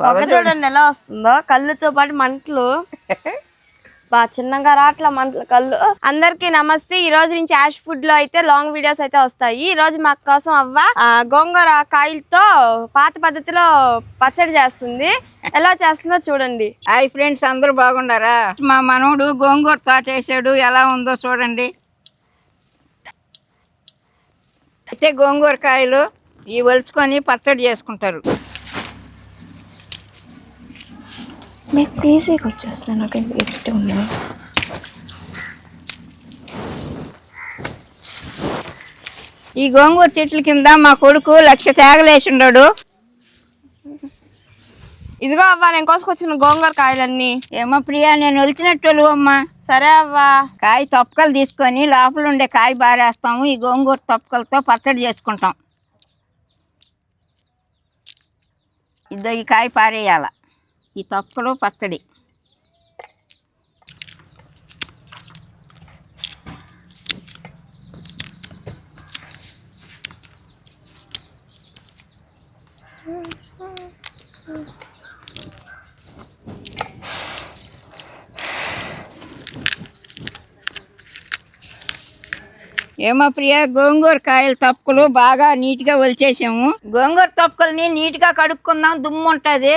పొగ చూడండి ఎలా వస్తుందో. కళ్ళుతో పాటు మంటలు. బా చిన్నగా రాట్ల మంటలు కళ్ళు. అందరికి నమస్తే. ఈ రోజు నుంచి యాష్ ఫుడ్లో అయితే లాంగ్ వీడియోస్ అయితే వస్తాయి. ఈ రోజు మా కోసం అవ్వ గోంగూర కాయలతో పాత పద్ధతిలో పచ్చడి చేస్తుంది. ఎలా చేస్తుందో చూడండి. హాయ్ ఫ్రెండ్స్ అందరూ బాగున్నారా? మా మనవడు గోంగూర తోట వేసాడు. ఎలా ఉందో చూడండి. అయితే గోంగూర కాయలు ఇవి ఒలుచుకొని పచ్చడి చేసుకుంటారు. మీకు ఈజీగా వచ్చేస్తుంది నాకు ఎట్టి ఉందా. ఈ గోంగూర చెట్ల కింద మా కొడుకు లక్ష తేగలేసిండాడు. ఇదిగో అవ్వ నేను కోసుకొచ్చిన గోంగూర కాయలన్నీ. ఏమో ప్రియా నేను ఒలిచినట్టు అమ్మా. సరే అవ్వా. కాయ తొప్పకలు తీసుకొని లోపల ఉండే కాయ బారేస్తాము. ఈ గోంగూర తొప్పకలతో పచ్చడి చేసుకుంటాం. ఇదో ఈ కాయ పారేయాల. ఈ తొప్పకలు పచ్చడి. ఏమో ప్రియ గోంగూర కాయల తప్పుకలు బాగా నీట్గా ఒలిచేసాము. గోంగూర తప్పుకల్ని నీట్గా కడుక్కుందాం దుమ్ము ఉంటుంది.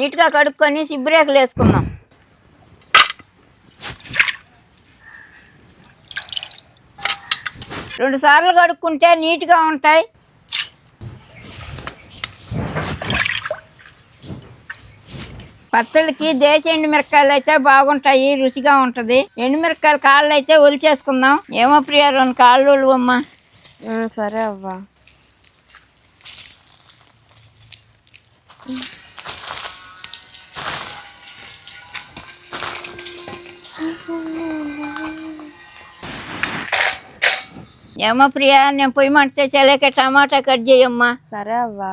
నీట్గా కడుక్కొని సిబ్బరేకులు వేసుకున్నాం. రెండు సార్లు కడుక్కుంటే నీట్గా ఉంటాయి. పచ్చళ్ళకి దేశ ఎండుమిరకాయలు అయితే బాగుంటాయి రుచిగా ఉంటుంది. ఎండుమిరకాయల కాళ్ళు అయితే ఒలిచేసుకుందాం. ఏమో ప్రియ రెండు కాళ్ళు అమ్మా సరే అవ్వా. ఏమో ప్రియ నేను పొయ్యి మంట చేలేక టమాటా కట్ చేయమ్మా. సరే అవ్వా.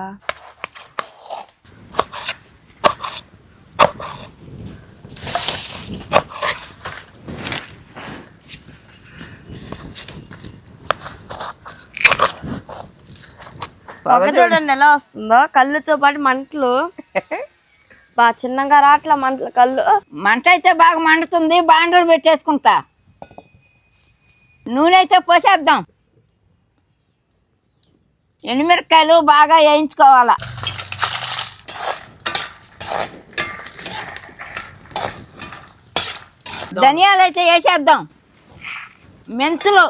పొగ చూడండి ఎలా వస్తుందో కళ్ళుతో పాటు మంటలు. బా చిన్నగా రాట్ల మంటలు కళ్ళు. మంట అయితే బాగా మండుతుంది బాండలు పెట్టేసుకుంటా. నూనె అయితే పోసేద్దాం. ఎండుమిరపకాయలు బాగా వేయించుకోవాలా. ధనియాలు అయితే వేసేద్దాం. మెంతులు.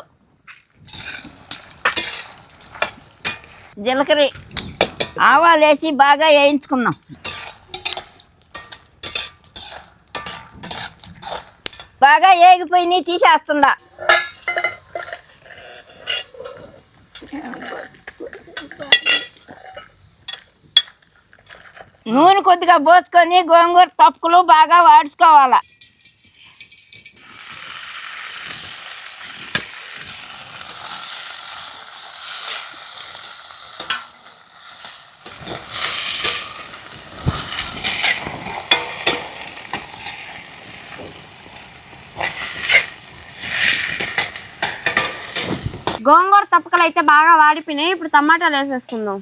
జీలకర్ర. ఆవాలు వేసి బాగా వేయించుకుందాం. బాగా ఏగిపోయి తీసేస్తుందా నూనె కొద్దిగా పోసుకొని గోంగూర తప్పుకులు బాగా వాడుకోవాలా గోంగూర తప్పకలు అయితే బాగా వాడిపోయినాయి. ఇప్పుడు టమాటాలు వేసేసుకుందాం.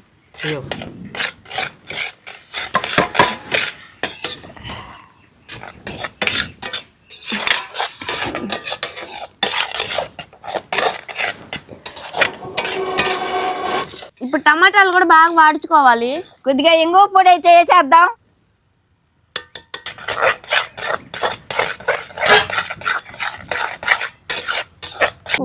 ఇప్పుడు టమాటాలు కూడా బాగా వాడుచుకోవాలి. కొద్దిగా ఇంగువ పొడి అయితే వేసేద్దాం.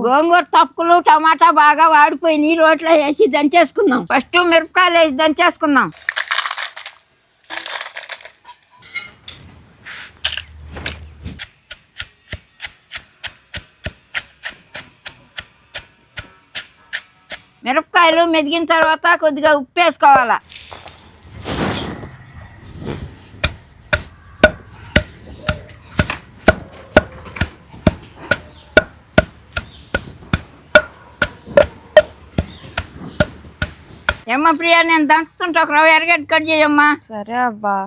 గోంగూర తప్పులు టమాటా బాగా వాడిపోయినాయి రోట్లో వేసి దంచేసుకుందాం. ఫస్ట్ మిరపకాయలు వేసి దంచేసుకుందాం. మిరపకాయలు మెదిగిన తర్వాత కొద్దిగా ఉప్పు వేసుకోవాలా. ఏమ్మా ప్రియా నేను దంచుతుంటా ఒక రవ్వ ఎరగడ్డ కట్ చేయమ్మా. సరే అవ్వా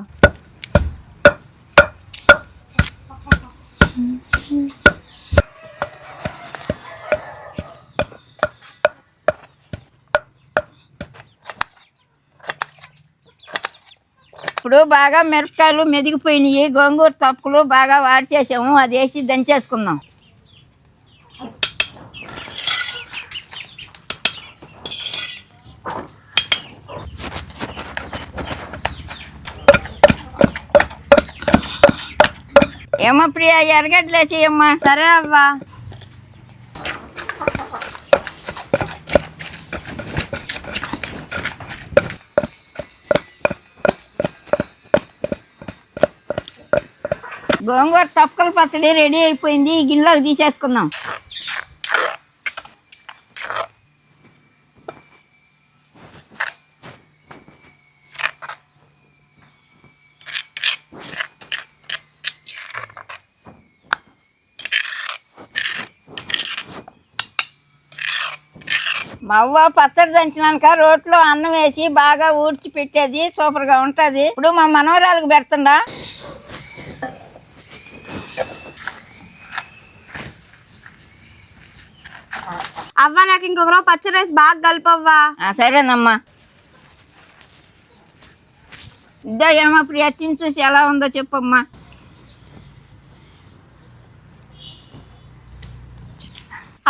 ఇప్పుడు బాగా మిరపకాయలు మెదిగిపోయినాయి గోంగూర తప్పులు బాగా వాడి చేసాము అది వేసి దంచేసుకుందాం. ఏమో ప్రియా ఎరగడ్లేసి ఏమ్మా సరే అవ్వా. గోంగూర తప్పకల పచ్చడి రెడీ అయిపోయింది. ఈ గిన్నెలోకి తీసేసుకుందాం. మవ్వ పచ్చడి దంచినాక రోట్లో అన్నం వేసి బాగా ఊడ్చి పెట్టేది. సూపర్గా ఉంటుంది. ఇప్పుడు మా మనవరాలకు పెడుతుండా. అవ్వ నాకు ఇంకొక రోజు పచ్చి రైస్ బాగా కలపవ్వా. ఆ, సరేనమ్మా. ఇద్దా ఏమో ప్రియత్ని చూసి ఎలా ఉందో చెప్పమ్మా.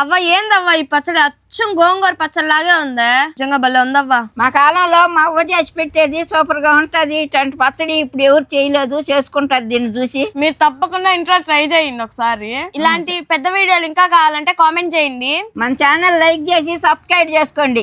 అవ్వ ఏందవ్వా ఈ పచ్చడి? అచ్చం గోంగూర పచ్చడి లాగే ఉందే. నిజంగా భలే ఉందవ్వా. మా కాలంలో మా అవ్వ చేసి పెట్టేది సూపర్గా ఉంటుంది. ఇట్లాంటి పచ్చడి ఇప్పుడు ఎవరు చేయలేదు చేసుకుంటారు దీన్ని చూసి. మీరు తప్పకుండా ఇంట్లో ట్రై చేయండి ఒకసారి. ఇలాంటి పెద్ద వీడియోలు ఇంకా కావాలంటే కామెంట్ చేయండి. మన ఛానల్ లైక్ చేసి సబ్స్క్రైబ్ చేసుకోండి.